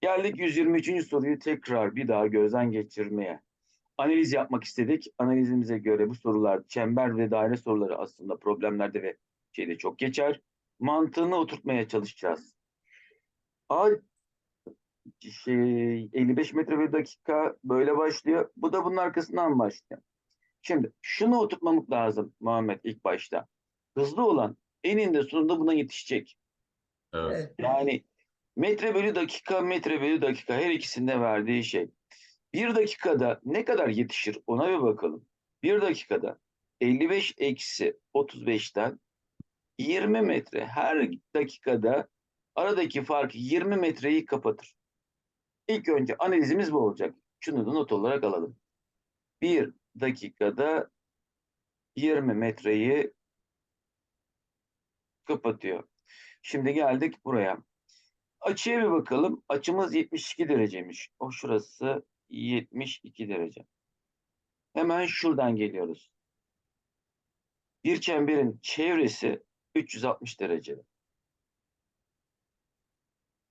Geldik 123. soruyu tekrar bir daha gözden geçirmeye. Analiz yapmak istedik. Analizimize göre bu sorular çember ve daire soruları aslında problemlerde ve şeyde çok geçer. Mantığını oturtmaya çalışacağız. A şey 55 metre bir dakika böyle başlıyor. Bu da bunun arkasından başlıyor. Şimdi şunu oturtmamız lazım Muhammed ilk başta. Hızlı olan eninde sonunda buna yetişecek. Evet. Evet. Yani metre bölü dakika, metre bölü dakika her ikisinde verdiği şey. Bir dakikada ne kadar yetişir ona bir bakalım. Bir dakikada 55 eksi 35'ten 20 metre her dakikada aradaki fark 20 metreyi kapatır. İlk önce analizimiz bu olacak. Şunu da not olarak alalım. Bir dakikada 20 metreyi kapatıyor. Şimdi geldik buraya. Açıya bir bakalım. Açımız 72 dereceymiş. O şurası 72 derece. Hemen şuradan geliyoruz. Bir çemberin çevresi 360 derece.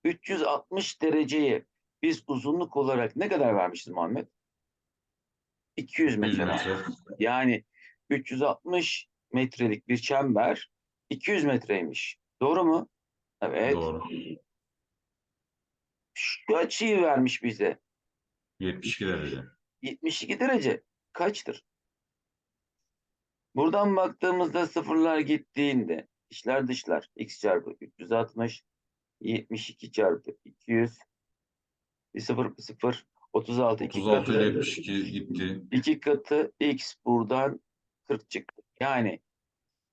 360 dereceyi biz uzunluk olarak ne kadar vermişiz Muhammed? 200 100 metre. metre. Yani 360 metrelik bir çember 200 metreymiş. Doğru mu? Evet. Doğru. Şu açıyı vermiş bize. 72 derece. 72 derece kaçtır? Buradan baktığımızda sıfırlar gittiğinde içler dışlar x çarpı 360 72 çarpı 200 bir sıfır bir sıfır 36 iki 36 ile katı 72 gitti. iki katı x buradan 40 çıktı. Yani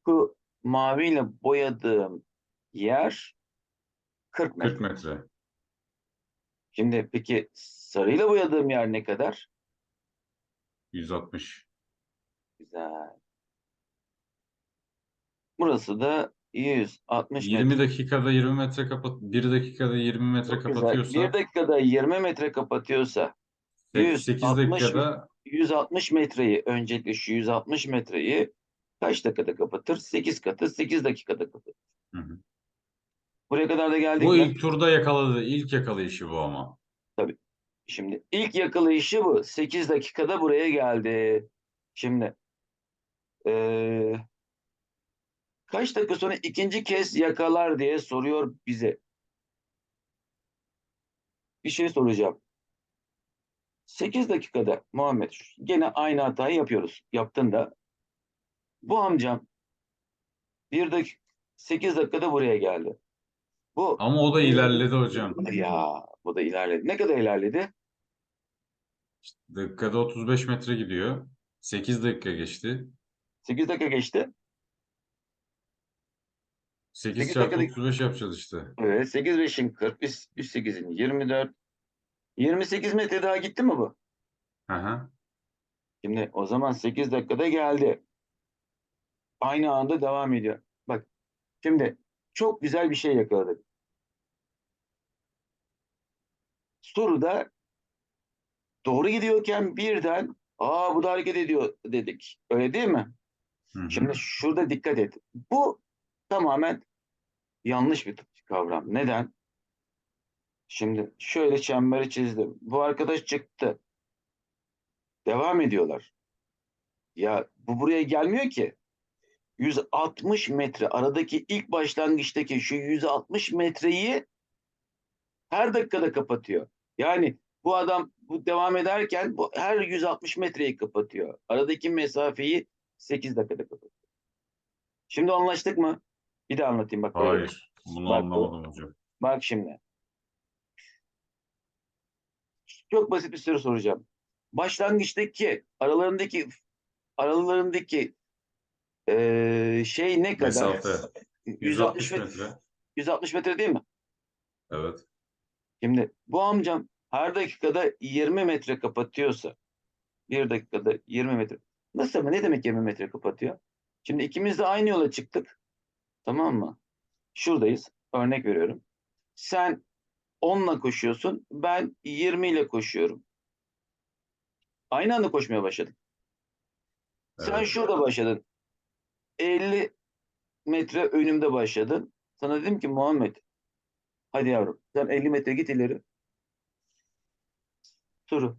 bu maviyle boyadığım yer 40 metre. 40 metre. Şimdi peki sarıyla boyadığım yer ne kadar? 160. Güzel. Burası da 160 metre. 20 dakikada 20 metre kapat 1 dakikada 20 metre Çok güzel. kapatıyorsa Bir dakikada 20 metre kapatıyorsa 8 160 dakikada 160 metreyi öncelikle şu 160 metreyi kaç dakikada kapatır? 8 katı 8 dakikada kapatır. Hı hı. Buraya kadar da geldik bu mi? ilk turda yakaladı. ilk yakalayışı bu ama. Şimdi ilk yakalayışı bu. 8 dakikada buraya geldi. Şimdi eee, kaç dakika sonra ikinci kez yakalar diye soruyor bize. Bir şey soracağım. 8 dakikada Muhammed gene aynı hatayı yapıyoruz. Yaptın da. Bu amcam bir dakika 8 dakikada buraya geldi. Bu Ama o da ilerledi hocam. ya bu da ilerledi. Ne kadar ilerledi? Dakikada 35 metre gidiyor. 8 dakika geçti. 8 dakika geçti. 8 Sekiz çarpı dakikada- 35 yapacağız işte. Evet 8 5'in 40, 3 8'in 24. 28 metre daha gitti mi bu? Hı hı. Şimdi o zaman 8 dakikada geldi. Aynı anda devam ediyor. Bak şimdi çok güzel bir şey yakaladık. Soruda doğru gidiyorken birden aa bu da hareket ediyor dedik. Öyle değil mi? Hı hı. Şimdi şurada dikkat et. Bu tamamen yanlış bir kavram. Neden? Şimdi şöyle çemberi çizdim. Bu arkadaş çıktı. Devam ediyorlar. Ya bu buraya gelmiyor ki. 160 metre aradaki ilk başlangıçtaki şu 160 metreyi her dakikada kapatıyor. Yani bu adam bu devam ederken bu her 160 metreyi kapatıyor. Aradaki mesafeyi 8 dakikada kapatıyor. Şimdi anlaştık mı? Bir de anlatayım bak. böyle. Hayır. Bunu Bak, anlamadım hocam. Bak şimdi. Çok basit bir soru soracağım. Başlangıçtaki aralarındaki aralarındaki eee, şey ne kadar? Mesafe. 160 160 metre. metre. 160 metre değil mi? Evet. Şimdi bu amcam her dakikada 20 metre kapatıyorsa bir dakikada 20 metre. Nasıl ama ne demek 20 metre kapatıyor? Şimdi ikimiz de aynı yola çıktık. Tamam mı? Şuradayız. Örnek veriyorum. Sen 10'la koşuyorsun. Ben 20 ile koşuyorum. Aynı anda koşmaya başladık. Sen Evet. şurada başladın. 50 metre önümde başladın. Sana dedim ki Muhammed hadi yavrum sen 50 metre git ileri. soru.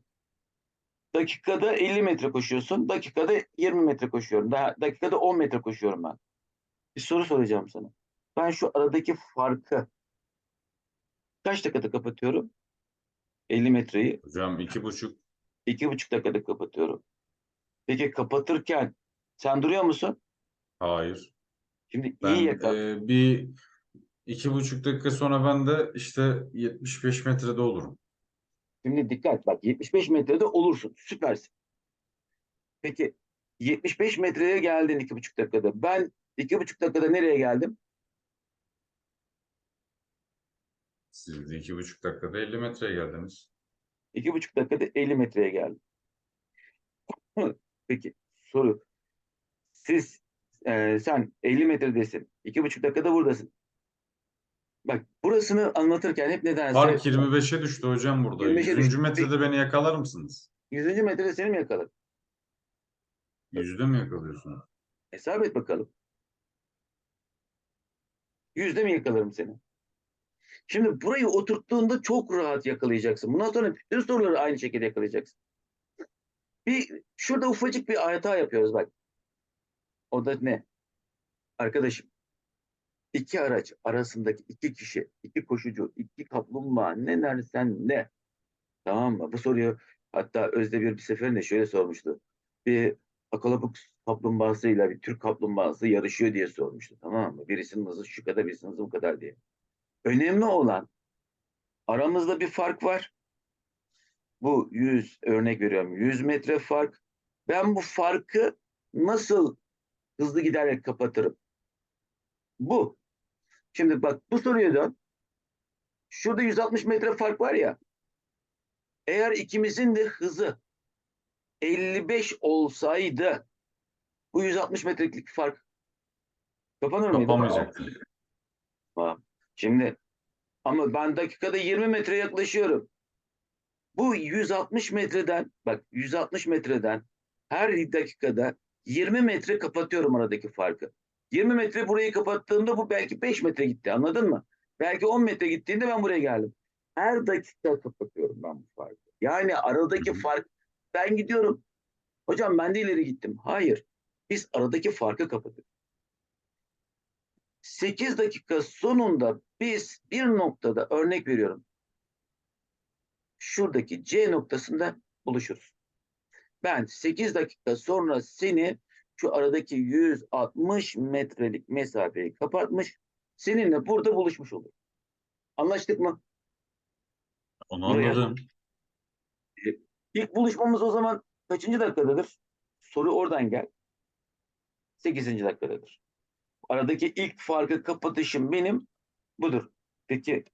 Dakikada 50 metre koşuyorsun. Dakikada 20 metre koşuyorum. Daha dakikada 10 metre koşuyorum ben. Bir soru soracağım sana. Ben şu aradaki farkı kaç dakikada kapatıyorum? 50 metreyi Hocam iki buçuk. iki buçuk dakikada kapatıyorum. Peki kapatırken sen duruyor musun? Hayır. Şimdi Ben iyi yakal. e, bir iki buçuk dakika sonra ben de işte 75 metrede olurum. Şimdi dikkat bak 75 metrede olursun. Süpersin. Peki 75 metreye geldin iki buçuk dakikada. Ben iki buçuk dakikada nereye geldim? Siz de iki buçuk dakikada 50 metreye geldiniz. İki buçuk dakikada 50 metreye geldim. Peki soru. Siz e, sen 50 metredesin. İki buçuk dakikada buradasın. Bak burasını anlatırken hep nedense Fark 25'e düştü hocam burada. 25'e 100. düştü. metrede beni yakalar mısınız? 100. metrede seni mi yakalar? Yüzde mi yakalıyorsunuz? Hesap et bakalım. Yüzde mi yakalarım seni? Şimdi burayı oturttuğunda çok rahat yakalayacaksın. Bundan sonra bütün soruları aynı şekilde yakalayacaksın. Bir, şurada ufacık bir hata yapıyoruz bak. O da ne? Arkadaşım, iki araç arasındaki iki kişi, iki koşucu, iki kaplumbağa ne dersen ne? Tamam mı? Bu soruyu hatta Özdemir bir seferinde şöyle sormuştu. Bir Akalabuk kaplumbağasıyla bir Türk kaplumbağası yarışıyor diye sormuştu. Tamam mı? Birisinin hızı şu kadar, birisinin hızı bu kadar diye. Önemli olan aramızda bir fark var. Bu 100 örnek veriyorum 100 metre fark. Ben bu farkı nasıl hızlı giderek kapatırım? Bu. Şimdi bak bu soruya dön. Şurada 160 metre fark var ya. Eğer ikimizin de hızı 55 olsaydı bu 160 metrelik fark kapanır mıydı? Kapamayacaktım. Tamam. Şimdi ama ben dakikada 20 metre yaklaşıyorum. Bu 160 metreden bak 160 metreden her dakikada 20 metre kapatıyorum aradaki farkı. 20 metre burayı kapattığımda bu belki 5 metre gitti anladın mı? Belki 10 metre gittiğinde ben buraya geldim. Her dakika kapatıyorum ben bu farkı. Yani aradaki fark ben gidiyorum. Hocam ben de ileri gittim. Hayır. Biz aradaki farkı kapatıyoruz. 8 dakika sonunda biz bir noktada örnek veriyorum. Şuradaki C noktasında buluşuruz. Ben 8 dakika sonra seni şu aradaki 160 metrelik mesafeyi kapatmış, seninle burada buluşmuş olur. Anlaştık mı? Onu Buraya- anladım. İlk buluşmamız o zaman kaçıncı dakikadadır? Soru oradan gel. 8. dakikadadır. Aradaki ilk farkı kapatışım benim budur. Peki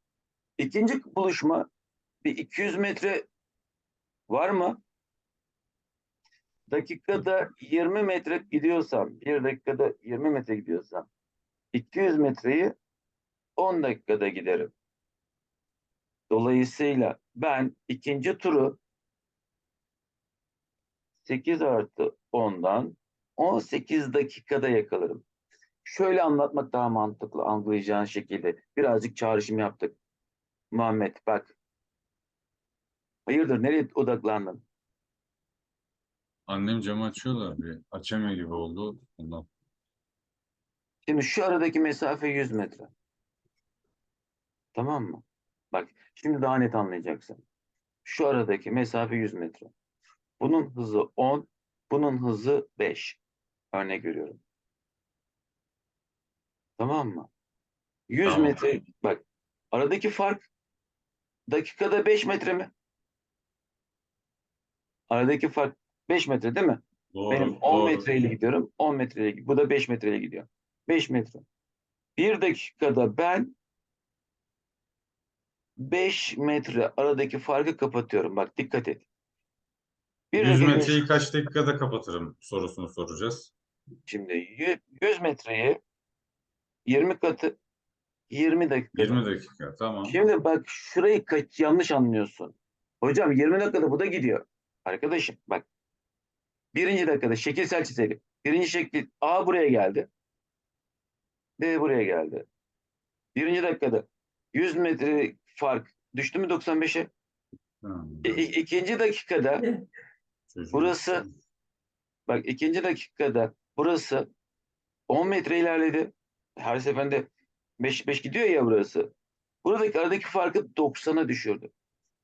ikinci buluşma bir 200 metre var mı? Dakikada 20 metre gidiyorsam, bir dakikada 20 metre gidiyorsam 200 metreyi 10 dakikada giderim. Dolayısıyla ben ikinci turu 8 artı 10'dan 18 dakikada yakalarım. Şöyle anlatmak daha mantıklı anlayacağın şekilde. Birazcık çağrışım yaptık. Muhammed bak. Hayırdır nereye odaklandın? Annem camı açıyorlar bir açamıyor gibi oldu. Ondan. Şimdi şu aradaki mesafe 100 metre. Tamam mı? Bak şimdi daha net anlayacaksın. Şu aradaki mesafe 100 metre. Bunun hızı 10, bunun hızı 5. Örnek veriyorum. Tamam mı? 100 Tamam. metre bak aradaki fark dakikada 5 metre mi? Aradaki fark 5 metre değil mi? Doğru, Benim 10 doğru. metreyle gidiyorum. 10 metreyle gidiyor. Bu da 5 metreyle gidiyor. 5 metre. Bir dakikada ben 5 metre aradaki farkı kapatıyorum. Bak dikkat et. Bir 100 dakika- metreyi kaç dakikada kapatırım sorusunu soracağız. Şimdi yü- 100 metreyi 20 katı 20 dakika. 20 dakika tamam. Şimdi bak şurayı kaç yanlış anlıyorsun. Hocam 20 dakikada bu da gidiyor. Arkadaşım bak. Birinci dakikada şekilsel çizelim. Birinci şekil A buraya geldi. B buraya geldi. Birinci dakikada 100 metre fark düştü mü 95'e? Ha, İ- i- ikinci dakikada burası bak ikinci dakikada burası 10 metre ilerledi. Her seferinde 5 5 gidiyor ya burası. Buradaki aradaki farkı 90'a düşürdü.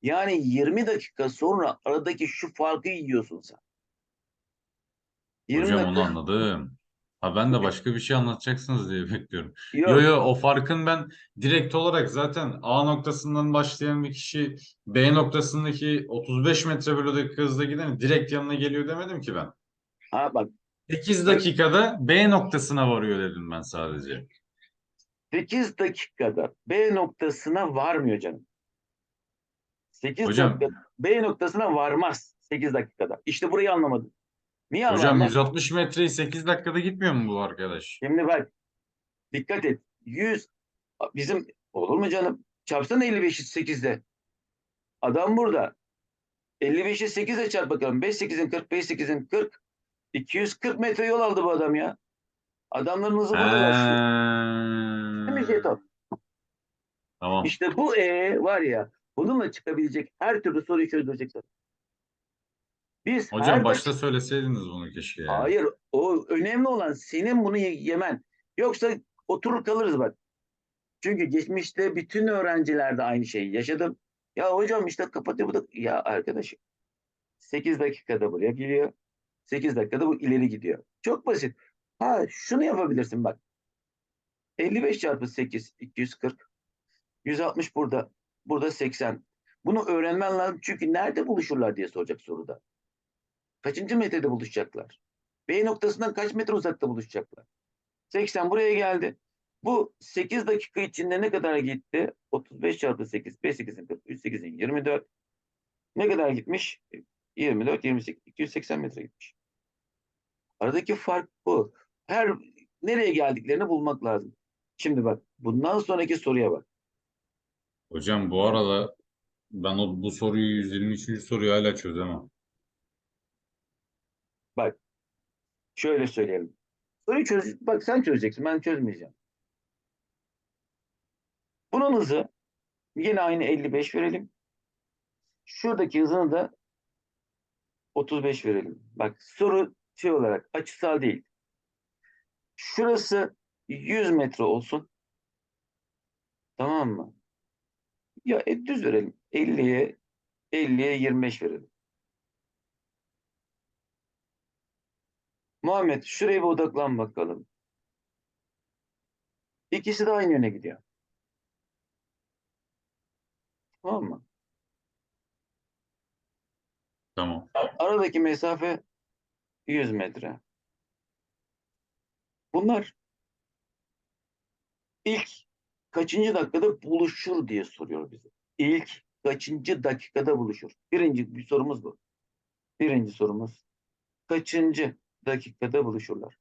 Yani 20 dakika sonra aradaki şu farkı yiyorsun sen. 20 Hocam dakika onu anladım. Ha ben de başka bir şey anlatacaksınız diye bekliyorum. yok. Yo yo o farkın ben direkt olarak zaten A noktasından başlayan bir kişi B noktasındaki 35 metre bölü dakika hızla giden direkt yanına geliyor demedim ki ben. Ha bak 8 dakikada B noktasına varıyor dedim ben sadece. 8 dakikada B noktasına varmıyor canım. 8 Hocam- dakika B noktasına varmaz 8 dakikada. İşte burayı anlamadım. Niye Hocam anlamadım? 160 metreyi 8 dakikada gitmiyor mu bu arkadaş? Şimdi bak dikkat et. 100 bizim olur mu canım? Çarpsana 55'i 8'de. Adam burada. 55'i 8'e çarp bakalım. 5 8'in 40, 5 8'in 40. 240 metre yol aldı bu adam ya. Adamların hızı burada başlıyor. Değil mi. Jeton? Tamam. İşte bu E var ya bununla çıkabilecek her türlü soruyu çözdüreceksin. Biz her Hocam dak- başta söyleseydiniz bunu keşke ya. Hayır o önemli olan senin bunu ye- yemen. Yoksa oturur kalırız bak. Çünkü geçmişte bütün öğrencilerde aynı şeyi yaşadım. Ya hocam işte kapatıyor bu da. Ya arkadaşım 8 dakikada buraya geliyor. 8 dakikada bu ileri gidiyor. Çok basit. Ha şunu yapabilirsin bak. 55 çarpı 8 240. 160 burada. Burada 80. Bunu öğrenmen lazım. Çünkü nerede buluşurlar diye soracak soruda. Kaçıncı metrede buluşacaklar? B noktasından kaç metre uzakta buluşacaklar? 80 buraya geldi. Bu 8 dakika içinde ne kadar gitti? 35 çarpı 8, 5 8'in 40, 3 8'in 24. Ne kadar gitmiş? 24, 28, 280 metre gitmiş. Aradaki fark bu. Her nereye geldiklerini bulmak lazım. Şimdi bak bundan sonraki soruya bak. Hocam bu arada ben o, bu soruyu 123. soruyu hala çözemem. Şöyle söyleyelim. Soruyu çöz, bak sen çözeceksin ben çözmeyeceğim. Bunun hızı yine aynı 55 verelim. Şuradaki hızını da 35 verelim. Bak soru şey olarak açısal değil. Şurası 100 metre olsun. Tamam mı? Ya e, düz verelim. 50'ye 50'ye 25 verelim. Muhammed şuraya bir odaklan bakalım. İkisi de aynı yöne gidiyor. Tamam mı? Tamam. Aradaki mesafe 100 metre. Bunlar ilk kaçıncı dakikada buluşur diye soruyor bize. İlk kaçıncı dakikada buluşur? Birinci bir sorumuz bu. Birinci sorumuz. Kaçıncı dakikada buluşurlar?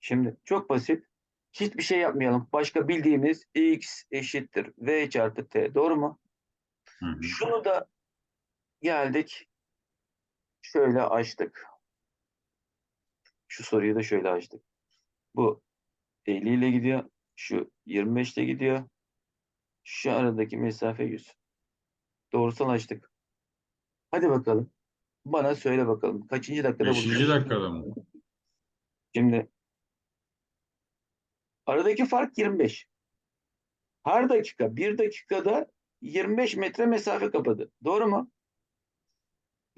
Şimdi çok basit. Hiçbir şey yapmayalım. Başka bildiğimiz x eşittir v çarpı t. Doğru mu? Hı hı. Şunu da geldik. Şöyle açtık. Şu soruyu da şöyle açtık. Bu 50 ile gidiyor. Şu 25 ile gidiyor. Şu aradaki mesafe 100. Doğrusal açtık. Hadi bakalım. Bana söyle bakalım. Kaçıncı dakikada Beşinci buluşuyoruz? dakikada mı? Şimdi aradaki fark 25. Her dakika bir dakikada 25 metre mesafe kapadı. Doğru mu?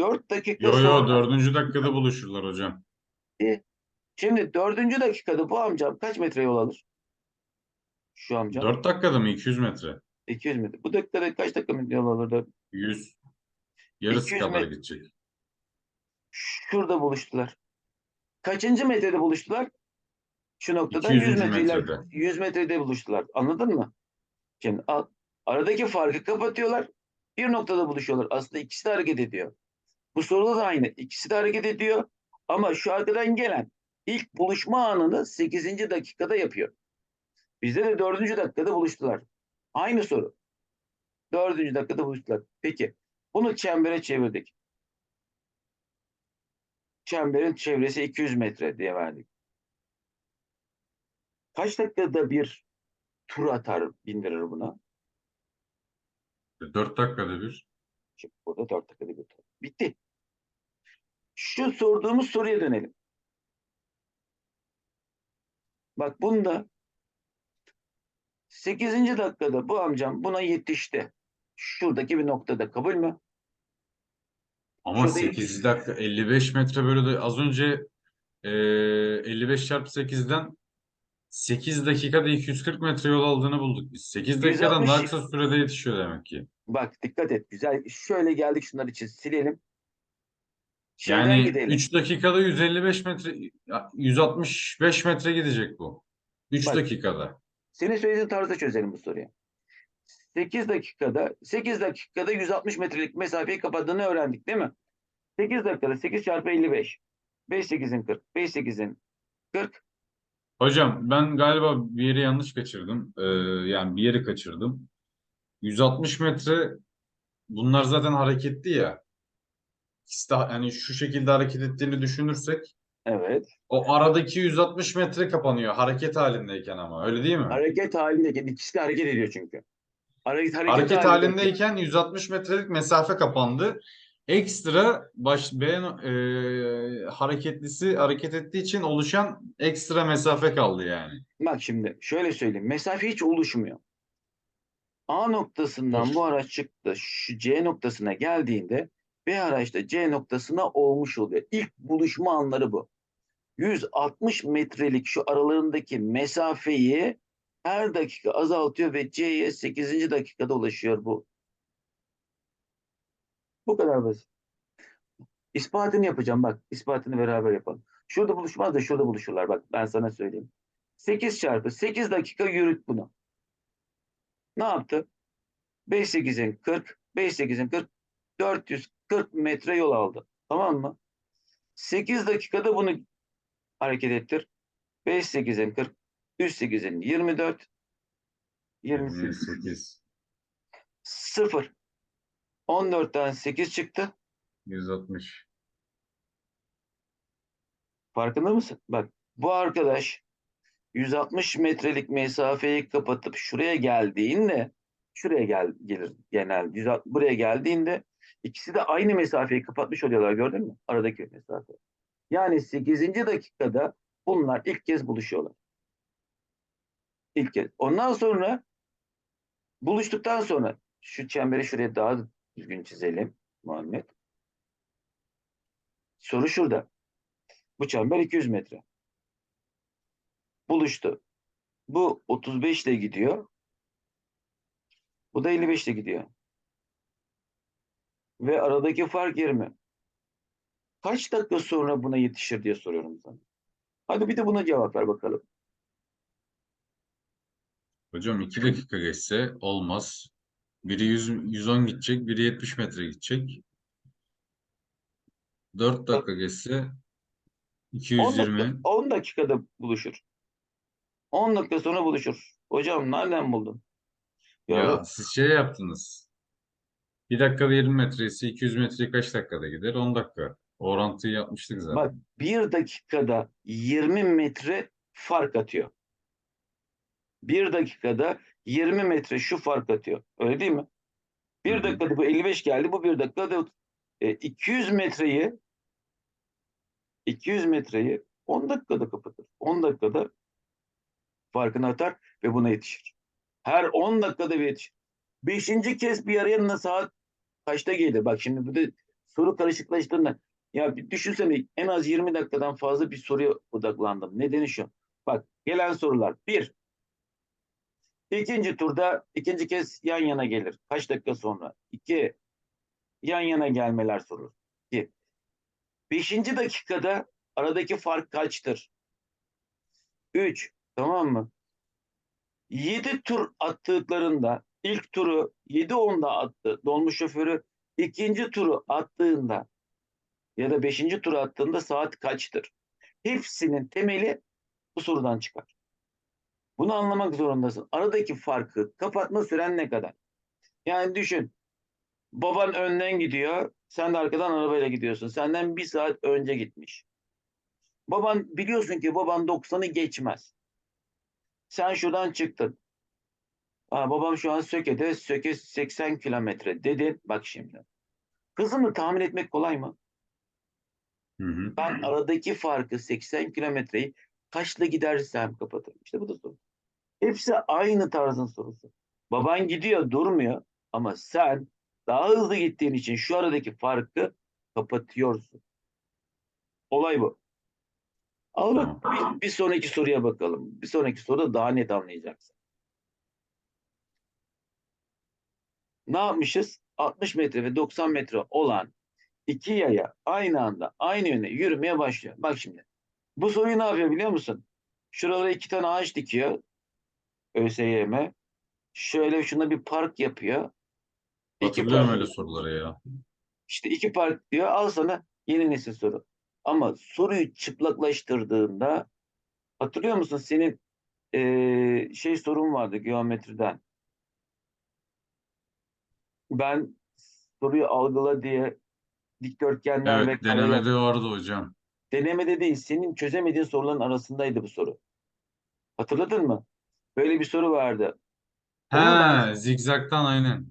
4 dakika Yo yo sonra dördüncü dakikada buluşurlar hocam. şimdi dördüncü dakikada bu amcam kaç metre yol alır? Şu amcam 4 dakikada mı? 200 metre. 200 metre. Bu dakikada kaç dakika yol alır? 100. Yarısı 200 kadar gidecek. Şurada buluştular. Kaçıncı metrede buluştular? Şu noktada 200. 100 metreyle metrede. 100 metrede buluştular. Anladın mı? Şimdi al, aradaki farkı kapatıyorlar. Bir noktada buluşuyorlar. Aslında ikisi de hareket ediyor. Bu soruda da aynı. İkisi de hareket ediyor. Ama şu arkadan gelen ilk buluşma anını 8. dakikada yapıyor. Bizde de 4. dakikada buluştular. Aynı soru. 4. dakikada buluştular. Peki bunu çembere çevirdik. Çemberin çevresi 200 metre diye verdik. Kaç dakikada bir tur atar bindirir buna? Evet 4 dakikada bir. Şimdi burada 4 dakikada bir tur. Bitti. Şu sorduğumuz soruya dönelim. Bak bunda 8. dakikada bu amcam buna yetişti. Şuradaki bir noktada kabul mü? Ama Şurada 8 dakika 55 metre bölü de az önce e, 55 çarpı 8'den 8 dakikada 240 metre yol aldığını bulduk biz. 8 dakikadan daha 160 kısa sürede yetişiyor demek ki. Bak dikkat et. Güzel. Şöyle geldik şunlar için silelim. Şeyden Yani gidelim. 3 dakikada 155 metre 165 metre gidecek bu. 3 Bak. dakikada. Senin söylediğin tarzda çözelim bu soruyu. 8 dakikada 8 dakikada 160 metrelik mesafeyi kapattığını öğrendik değil mi? 8 dakikada 8 çarpı 55. 5 8'in 40. 5 8'in 40. Hocam ben galiba bir yeri yanlış kaçırdım. Ee, yani bir yeri kaçırdım. 160 metre bunlar zaten hareketli ya. Yani şu şekilde hareket ettiğini düşünürsek Evet. o aradaki 160 metre kapanıyor hareket halindeyken ama öyle değil mi? Hareket halindeyken ikisi de hareket ediyor çünkü. Hareket, hareket, Hareket halindeyken- halindeyken 160 metrelik mesafe kapandı. Ekstra baş B no- e, hareketlisi hareket ettiği için oluşan ekstra mesafe kaldı yani. Bak şimdi şöyle söyleyeyim. Mesafe hiç oluşmuyor. A noktasından bu araç çıktı. Şu C noktasına geldiğinde B araç da C noktasına olmuş oluyor. İlk buluşma anları bu. 160 metrelik şu aralarındaki mesafeyi her dakika azaltıyor ve C'ye 8. dakikada ulaşıyor bu. Bu kadar basit. İspatını yapacağım bak. ispatını beraber yapalım. Şurada buluşmaz da şurada buluşurlar. Bak ben sana söyleyeyim. 8 çarpı 8 dakika yürüt bunu. Ne yaptı? 5 8'in 40, 5 8'in 40, 440 metre yol aldı. Tamam mı? 8 dakikada bunu hareket ettir. 5 8'in 40, 3 8'in 24, 28, 28, 0. 14'ten 8 çıktı. 160. Farkında mısın? Bak bu arkadaş 160 metrelik mesafeyi kapatıp şuraya geldiğinde şuraya gel gelir genel 160 buraya geldiğinde ikisi de aynı mesafeyi kapatmış oluyorlar gördün mü? Aradaki mesafe. Yani 8. dakikada bunlar ilk kez buluşuyorlar. İlk kez. Ondan sonra buluştuktan sonra şu çemberi şuraya daha düzgün çizelim Muhammed. Soru şurada. Bu çember 200 metre. Buluştu. Bu 35 ile gidiyor. Bu da 55 ile gidiyor. Ve aradaki fark 20. Kaç dakika sonra buna yetişir diye soruyorum sana. Hadi bir de buna cevap ver bakalım. Hocam 2 dakika geçse olmaz. Biri 100, 110 gidecek, biri 70 metre gidecek. 4 dakika geçse 10 220. dakika, 10 dakikada buluşur. 10 dakika sonra buluşur. Hocam nereden buldun? Ya Ya, siz şey yaptınız. 1 dakikada 20 metre ise 200 metre kaç dakikada gider? 10 dakika. Orantıyı yapmıştık zaten. bak bir dakikada 20 metre fark atıyor. Bir dakikada 20 metre şu fark atıyor. Öyle değil mi? Bir dakikada bu 55 geldi. Bu bir dakikada e, 200 metreyi 200 metreyi 10 dakikada kapatır. 10 dakikada farkını atar ve buna yetişir. Her 10 dakikada bir yetişir. Beşinci kez bir araya saat kaçta gelir? Bak şimdi bu da soru karışıklaştığında ya bir düşünsene en az 20 dakikadan fazla bir soruya odaklandım. Nedeni şu. Bak gelen sorular. Bir, ikinci turda ikinci kez yan yana gelir. Kaç dakika sonra? İki, yan yana gelmeler sorulur. İki. Beşinci dakikada aradaki fark kaçtır? Üç, tamam mı? 7 tur attıklarında ilk turu 7-10'da attı dolmuş şoförü ikinci turu attığında ya da beşinci turu attığında saat kaçtır? Hepsinin temeli bu sorudan çıkar. Bunu anlamak zorundasın. Aradaki farkı kapatma süren ne kadar? Yani düşün. Baban önden gidiyor. Sen de arkadan arabayla gidiyorsun. Senden bir saat önce gitmiş. Baban biliyorsun ki baban 90'ı geçmez. Sen şuradan çıktın. Aa, babam şu an Söke'de. Söke 80 kilometre dedin. Bak şimdi. Hızını tahmin etmek kolay mı? Hı hı. Ben aradaki farkı 80 kilometreyi kaçla gidersem kapatırım. İşte bu da soru. Hepsi aynı tarzın sorusu. Baban gidiyor durmuyor ama sen daha hızlı gittiğin için şu aradaki farkı kapatıyorsun. Olay bu. Al bak bir, bir sonraki soruya bakalım. Bir sonraki soruda daha net anlayacaksın. Ne yapmışız? 60 metre ve 90 metre olan iki yaya aynı anda aynı yöne yürümeye başlıyor. Bak şimdi. Bu soruyu ne yapıyor biliyor musun? Şuralara iki tane ağaç dikiyor. ÖSYM. Şöyle şuna bir park yapıyor. İki Hatırlıyorum park. öyle soruları ya. İşte iki park diyor. Al sana yeni nesil soru. Ama soruyu çıplaklaştırdığında hatırlıyor musun senin eee, şey sorun vardı geometriden. Ben soruyu algıla diye dikdörtgenler ve Evet, kareler denemede vardı hocam. Denemede değil senin çözemediğin soruların arasındaydı bu soru. Hatırladın mı? Böyle bir soru vardı. He, zigzagtan aynen.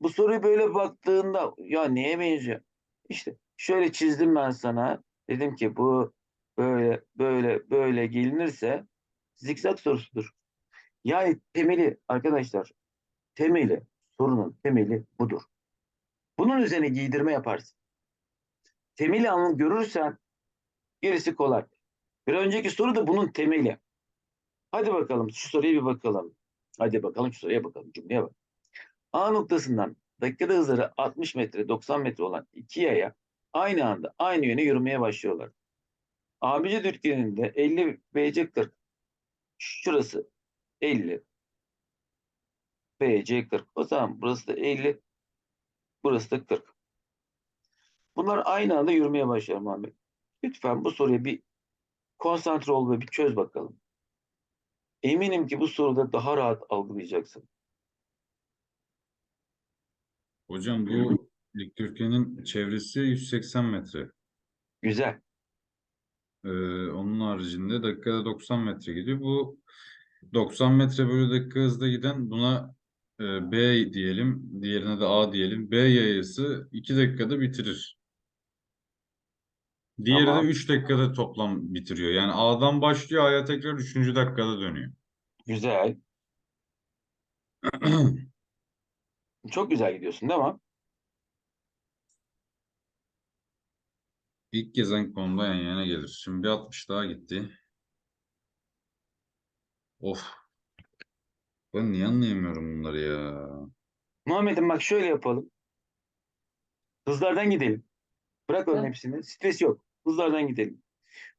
Bu soruyu böyle baktığında ya neye benziyor? İşte şöyle çizdim ben sana. Dedim ki bu böyle böyle böyle gelinirse zikzak sorusudur. Yani temeli arkadaşlar temeli sorunun temeli budur. Bunun üzerine giydirme yaparsın. Temeli anını görürsen gerisi kolay. Bir önceki soru da bunun temeli. Hadi bakalım şu soruya bir bakalım. Hadi bakalım şu soruya bakalım. Cümleye bak. A noktasından dakikada hızları 60 metre 90 metre olan iki yaya aynı anda aynı yöne yürümeye başlıyorlar. ABC dörtgeninde 50 BC 40. Şurası 50 BC 40. O zaman burası da 50 burası da 40. Bunlar aynı anda yürümeye başlar Muhammed. Lütfen bu soruya bir konsantre ol ve bir çöz bakalım. Eminim ki bu soruda daha rahat algılayacaksın. Hocam bu dikdörtgenin çevresi 180 metre. Güzel. Ee, onun haricinde dakikada 90 metre gidiyor. Bu 90 metre bölü dakika hızla giden buna e, B diyelim, diğerine de A diyelim. B yayası 2 dakikada bitirir. Diğeri Tamam. de 3 dakikada toplam bitiriyor. Yani A'dan başlıyor, A'ya tekrar 3. dakikada dönüyor. Güzel. Çok güzel gidiyorsun değil mi? İlk gezen konuda yan yana gelir. Şimdi bir 60 daha gitti. Of. Ben niye anlayamıyorum bunları ya? Muhammed'im bak şöyle yapalım. Hızlardan gidelim. Bırak onun Hı. hepsini. Stres yok. Hızlardan gidelim.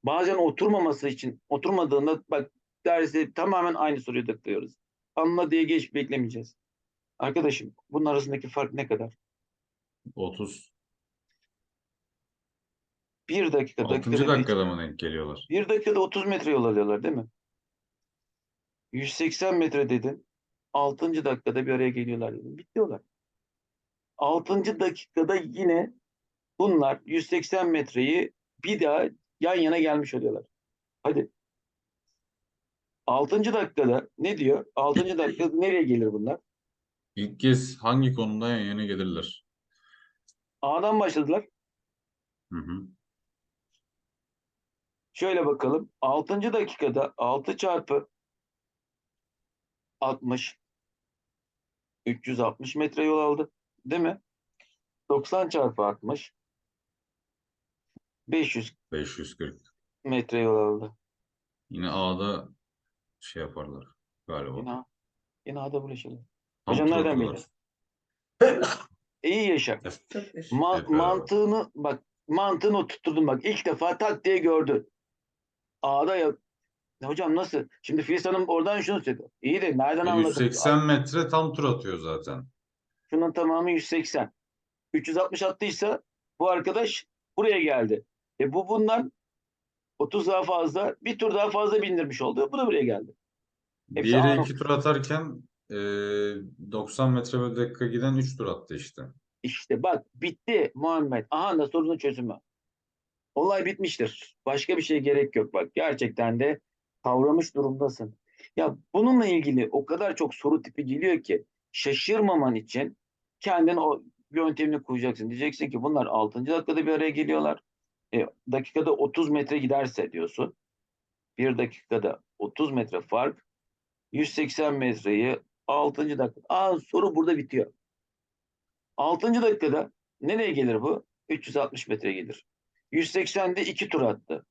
Bazen oturmaması için oturmadığında bak dersi tamamen aynı soruyu tıklıyoruz. Anla diye geç beklemeyeceğiz. Arkadaşım bunun arasındaki fark ne kadar? 30. Bir dakika, 6. dakikada dakikada mı denk geliyorlar? Bir dakikada 30 metre yol alıyorlar değil mi? 180 metre dedin. 6. dakikada bir araya geliyorlar dedim. Bitiyorlar. 6. dakikada yine bunlar 180 metreyi bir daha yan yana gelmiş oluyorlar. Hadi. 6. dakikada ne diyor? 6. dakikada nereye gelir bunlar? İlk kez hangi konuda yan yana gelirler? A'dan başladılar. Hı hı. Şöyle bakalım. 6. dakikada 6 çarpı 60 360 metre yol aldı. Değil mi? 90 çarpı 60 500 540. metre yol aldı. Yine A'da şey yaparlar galiba. Yine, yine A'da bulaşalım. Tam Hocam nereden bildin? İyi yaşa. Çok yaşa. Ma- Hep beraber. mantığını bak mantığını oturtturdum bak. İlk defa tak diye gördü. A'da ya. Ya Hocam nasıl? Şimdi Filiz Hanım oradan şunu söyledi. İyi de nereden E, anladın? 180 metre tam tur atıyor zaten. Şunun tamamı 180. 360 attıysa bu arkadaş buraya geldi. E bu bundan 30 daha fazla bir tur daha fazla bindirmiş oldu. Bu da buraya geldi. Hepsi Diğeri iki tur atarken e, 90 metre bölü dakika giden 3 tur attı işte. İşte bak bitti Muhammed. Aha da sorunun çözümü. Olay bitmiştir. Başka bir şey gerek yok bak. Gerçekten de kavramış durumdasın. Ya bununla ilgili o kadar çok soru tipi geliyor ki şaşırmaman için kendin o yöntemini kuracaksın. Diyeceksin ki bunlar 6. dakikada bir araya geliyorlar. E, dakikada 30 metre giderse diyorsun. Bir dakikada 30 metre fark 180 metreyi 6. dakika. Aa, soru burada bitiyor. 6. dakikada nereye gelir bu? 360 metre gelir. 180'de 2 tur attı.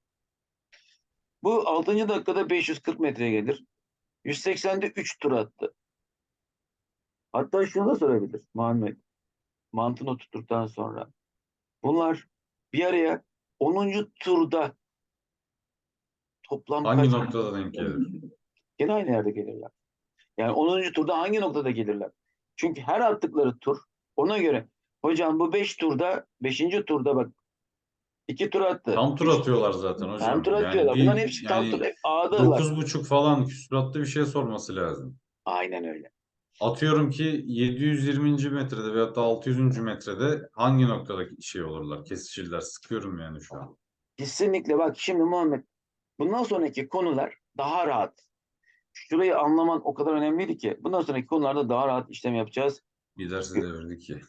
Bu 6. dakikada 540 metreye gelir. 180'de 3 tur attı. Hatta şunu da sorabilir Muhammed. Mantığını oturttuktan sonra. Bunlar bir araya 10. turda toplam Hangi kaç noktada denk gelir? Gene aynı yerde gelirler. Yani 10. turda hangi noktada gelirler? Çünkü her attıkları tur ona göre hocam bu 5 turda 5. turda bak 2 tur attı. Tam tur atıyorlar zaten hocam. Tam tur Yani atıyorlar. bir- Bunların hepsi tam yani tur. A'dalar. 9.5 falan küsuratlı bir şey sorması lazım. Aynen öyle. Atıyorum ki 720. metrede veyahut da 600. metrede hangi noktada şey olurlar, kesişirler. Sıkıyorum yani şu an. Kesinlikle bak şimdi Muhammed bundan sonraki konular daha rahat. Şurayı anlaman o kadar önemliydi ki bundan sonraki konularda daha rahat işlem yapacağız. Bir dersi devirdik ki.